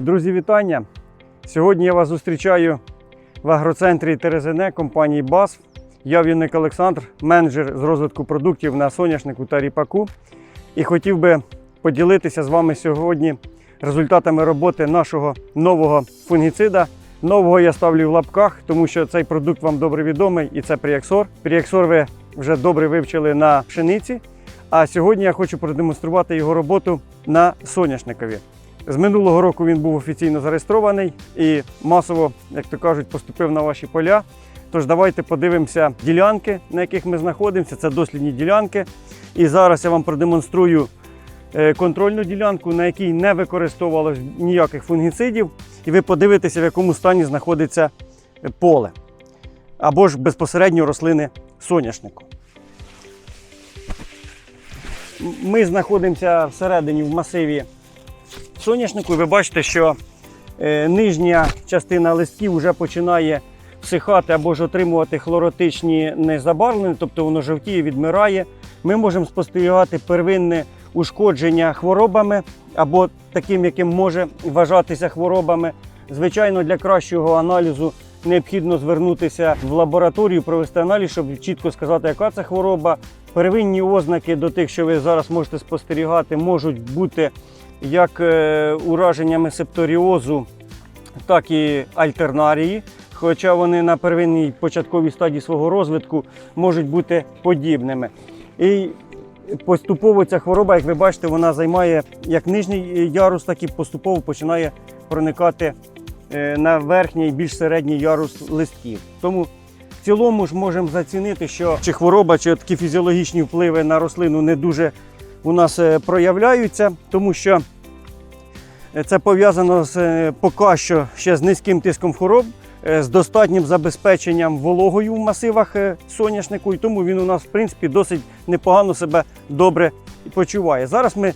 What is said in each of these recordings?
Друзі, вітання! Сьогодні я вас зустрічаю в агроцентрі Терезине компанії БАСФ. Я Вінник Олександр, менеджер з розвитку продуктів на соняшнику та ріпаку. І хотів би поділитися з вами сьогодні результатами роботи нашого нового фунгіцида. Нового я ставлю в лапках, тому що цей продукт вам добре відомий і це Пріаксор. Пріаксор ви вже добре вивчили на пшениці. А сьогодні я хочу продемонструвати його роботу на соняшникові. З минулого року він був офіційно зареєстрований і масово, як то кажуть, поступив на ваші поля. Тож давайте подивимося ділянки, на яких ми знаходимося. Це дослідні ділянки. І зараз я вам продемонструю е, контрольну ділянку, на якій не використовувалось ніяких фунгіцидів. І ви подивитеся, в якому стані знаходиться поле або ж безпосередньо рослини соняшнику. Ми знаходимося всередині в масиві соняшнику, ви бачите, що е, нижня частина листків вже починає всихати або ж отримувати хлоротичні незабарвлення, тобто воно жовтіє, відмирає. Ми можемо спостерігати первинне ушкодження хворобами або таким, яким може вважатися хворобами. Звичайно, для кращого аналізу необхідно звернутися в лабораторію, провести аналіз, щоб чітко сказати, яка це хвороба. Первинні ознаки до тих, що ви зараз можете спостерігати, можуть бути як е, ураженнями септоріозу, так і альтернарії. Хоча вони на первинній початковій стадії свого розвитку можуть бути подібними. І поступово ця хвороба, як ви бачите, вона займає як нижній ярус, так і поступово починає проникати е, на верхній, більш середній ярус листків. Тому в цілому ж можемо зацінити, що чи хвороба, чи такі фізіологічні впливи на рослину не дуже у нас е, проявляються, тому що це пов'язано з е, поки що ще з низьким тиском хвороб, е, з достатнім забезпеченням вологою в масивах е, соняшнику, і тому він у нас, в принципі, досить непогано себе добре почуває. Зараз ми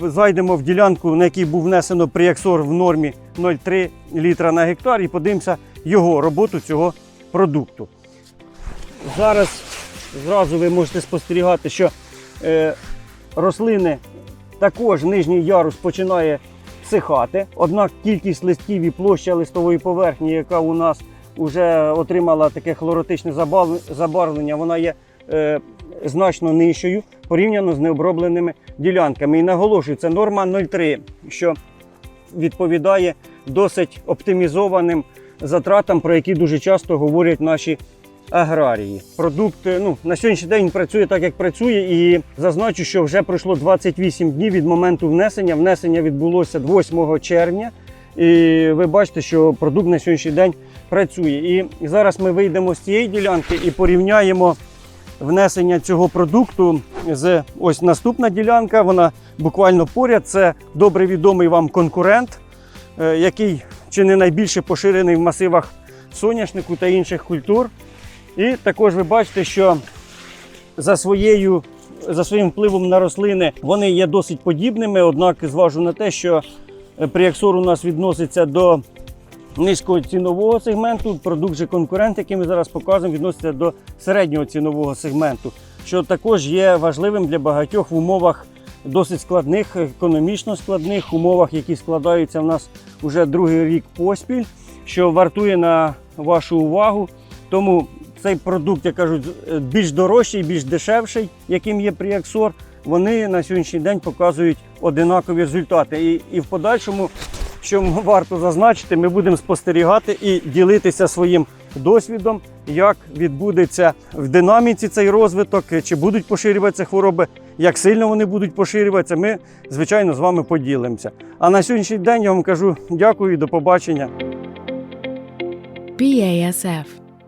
зайдемо в ділянку, на якій був внесено пріаксор в нормі 0,3 літра на гектар, і подивимося його роботу цього продукту. Зараз зразу ви можете спостерігати, що рослини також нижній ярус починає всихати. Однак кількість листків і площа листової поверхні, яка у нас вже отримала таке хлоротичне забарвлення, вона є е, значно нижчою порівняно з необробленими ділянками. І наголошую, це норма 0,3, що відповідає досить оптимізованим затратам, про які дуже часто говорять наші аграрії. Продукт ну, на сьогоднішній день працює так, як працює, і зазначу, що вже пройшло 28 днів від моменту внесення. Внесення відбулося 8 червня. І ви бачите, що продукт на сьогоднішній день працює. І зараз ми вийдемо з цієї ділянки і порівняємо внесення цього продукту з ось наступна ділянка. Вона буквально поряд. Це добре відомий вам конкурент, е, який чи не найбільше поширений в масивах соняшнику та інших культур. І також ви бачите, що за, своєю, за своїм впливом на рослини вони є досить подібними, однак зважу на те, що е, Пріаксор у нас відноситься до низького цінового сегменту. Продукт же конкурент, який ми зараз показуємо, відноситься до середнього цінового сегменту, що також є важливим для багатьох в умовах досить складних, економічно складних умовах, які складаються в нас уже другий рік поспіль, що вартує на вашу увагу. Тому цей продукт, як кажуть, більш дорожчий, більш дешевший, яким є Пріаксор, вони на сьогоднішній день показують одинакові результати. І, і в подальшому, що варто зазначити, ми будемо спостерігати і ділитися своїм досвідом, як відбудеться в динаміці цей розвиток, чи будуть поширюватися хвороби, як сильно вони будуть поширюватися. Ми, звичайно, з вами поділимося. А на сьогоднішній день я вам кажу дякую і до побачення. BASF.